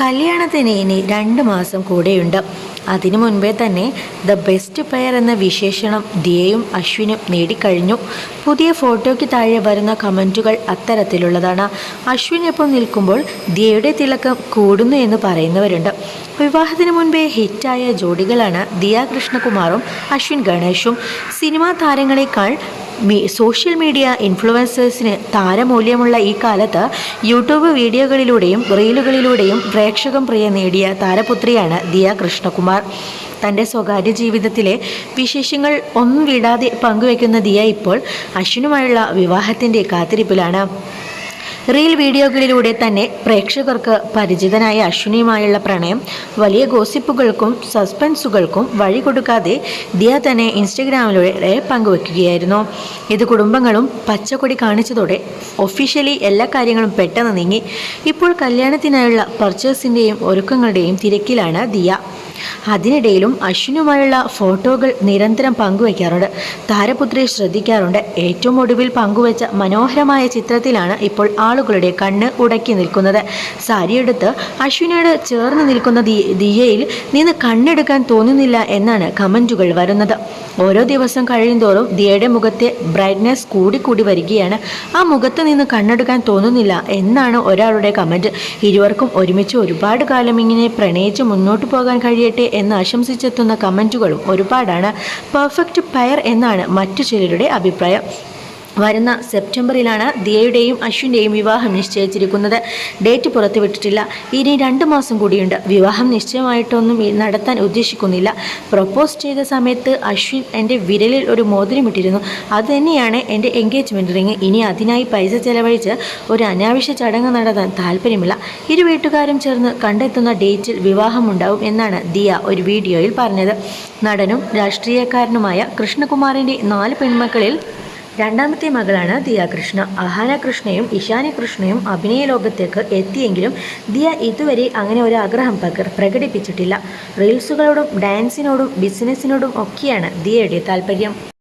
കല്യാണത്തിന് ഇനി രണ്ട് മാസം കൂടെയുണ്ട്. അതിനു മുൻപേ തന്നെ ദ ബെസ്റ്റ് പെയർ എന്ന വിശേഷണം ദിയയും അശ്വിനും നേടിക്കഴിഞ്ഞു. പുതിയ ഫോട്ടോയ്ക്ക് താഴെ വരുന്ന കമന്റുകൾ അത്തരത്തിലുള്ളതാണ്. അശ്വിനൊപ്പം നിൽക്കുമ്പോൾ ദിയയുടെ തിളക്കം കൂടുന്നു എന്ന് പറയുന്നവരുണ്ട്. വിവാഹത്തിന് മുൻപേ ഹിറ്റായ ജോഡികളാണ് ദിയ കൃഷ്ണകുമാറും അശ്വിൻ ഗണേഷും. സിനിമാ താരങ്ങളെക്കാൾ സോഷ്യൽ മീഡിയ ഇൻഫ്ലുവൻസേഴ്സിന് താരമൂല്യമുള്ള ഈ കാലത്ത് യൂട്യൂബ് വീഡിയോകളിലൂടെയും റീലുകളിലൂടെയും പ്രേക്ഷകം പ്രിയ നേടിയ താരപുത്രിയാണ് ദിയ കൃഷ്ണകുമാർ. തന്റെ സ്വകാര്യ ജീവിതത്തിലെ വിശേഷങ്ങൾ ഒന്നും വിടാതെ പങ്കുവെക്കുന്ന ദിയ ഇപ്പോൾ അശ്വിനുമായുള്ള വിവാഹത്തിന്റെ കാത്തിരിപ്പിലാണ്. റീൽ വീഡിയോകളിലൂടെ തന്നെ പ്രേക്ഷകർക്ക് പരിചിതനായ അശ്വിനിയുമായുള്ള പ്രണയം വലിയ ഗോസിപ്പുകൾക്കും സസ്പെൻസുകൾക്കും വഴി കൊടുക്കാതെ ദിയ തന്നെ ഇൻസ്റ്റഗ്രാമിലൂടെ പങ്കുവെക്കുകയായിരുന്നു. ഇത് കുടുംബങ്ങളും പച്ചക്കൊടി കാണിച്ചതോടെ ഒഫീഷ്യലി എല്ലാ കാര്യങ്ങളും പെട്ടെന്ന് നീങ്ങി. ഇപ്പോൾ കല്യാണത്തിനായുള്ള പർച്ചേസിന്റെയും ഒരുക്കങ്ങളുടെയും തിരക്കിലാണ് ദിയ. അതിനിടയിലും അശ്വിനുമായുള്ള ഫോട്ടോകൾ നിരന്തരം പങ്കുവയ്ക്കാറുണ്ട്. താരപുത്രി ശ്രദ്ധിക്കാറുണ്ട്. ഏറ്റവും ഒടുവിൽ പങ്കുവച്ച മനോഹരമായ ചിത്രത്തിലാണ് ഇപ്പോൾ ആളുകളുടെ കണ്ണ് ഉടക്കി നിൽക്കുന്നത്. സാരിയെടുത്ത് അശ്വിനോട് ചേർന്ന് നിൽക്കുന്ന ദിയയിൽ നിന്ന് കണ്ണെടുക്കാൻ തോന്നുന്നില്ല എന്നാണ് കമന്റുകൾ വരുന്നത്. ഓരോ ദിവസം കഴിയുന്തോറും ദിയയുടെ മുഖത്തെ ബ്രൈറ്റ്നെസ് കൂടിക്കൂടി വരികയാണ്. ആ മുഖത്ത് നിന്ന് കണ്ണെടുക്കാൻ തോന്നുന്നില്ല എന്നാണ് ഒരാളുടെ കമന്റ് ഇരുവർക്കും ഒരുമിച്ച് ഒരുപാട് കാലം ഇങ്ങനെ പ്രണയിച്ച് മുന്നോട്ട് പോകാൻ കഴിയട്ടെ എന്ന് ആശംസിച്ചെത്തുന്ന കമന്റുകളും ഒരുപാടാണ്. പെർഫെക്റ്റ് പയർ എന്നാണ് മറ്റു ചിലരുടെ അഭിപ്രായം. വരുന്ന സെപ്റ്റംബറിലാണ് ദിയയുടെയും അശ്വിന്റെയും വിവാഹം നിശ്ചയിച്ചിരിക്കുന്നത്. ഡേറ്റ് പുറത്തുവിട്ടിട്ടില്ല. ഇനി രണ്ട് മാസം കൂടിയുണ്ട്. വിവാഹം നിശ്ചയമായിട്ടൊന്നും നടത്താൻ ഉദ്ദേശിക്കുന്നില്ല. പ്രപ്പോസ് ചെയ്ത സമയത്ത് അശ്വിൻ എന്റെ വിരലിൽ ഒരു മോതിരമിട്ടിരുന്നു. അത് തന്നെയാണ് എന്റെ എൻഗേജ്മെന്റ് റിങ്. ഇനി അതിനായി പൈസ ചെലവഴിച്ച് ഒരു അനാവശ്യ ചടങ്ങ് നടത്താൻ താല്പര്യമില്ല. ഇരു വീട്ടുകാരും ചേർന്ന് കണ്ടെത്തുന്ന ഡേറ്റിൽ വിവാഹമുണ്ടാവും എന്നാണ് ദിയ ഒരു വീഡിയോയിൽ പറഞ്ഞത്. നടനും രാഷ്ട്രീയക്കാരനുമായ കൃഷ്ണകുമാറിന്റെ നാല് പെൺമക്കളിൽ രണ്ടാമത്തെ മകളാണ് ദിയ കൃഷ്ണ. അഹാന കൃഷ്ണയും ഇഷാനി കൃഷ്ണയും അഭിനയ ലോകത്തേക്ക് എത്തിയെങ്കിലും ദിയ ഇതുവരെ അങ്ങനെ ഒരു ആഗ്രഹം പകർ പ്രകടിപ്പിച്ചിട്ടില്ല. റീൽസുകളോടും ഡാൻസിനോടും ബിസിനസ്സിനോടും ഒക്കെയാണ് ദിയയുടെ താല്പര്യം.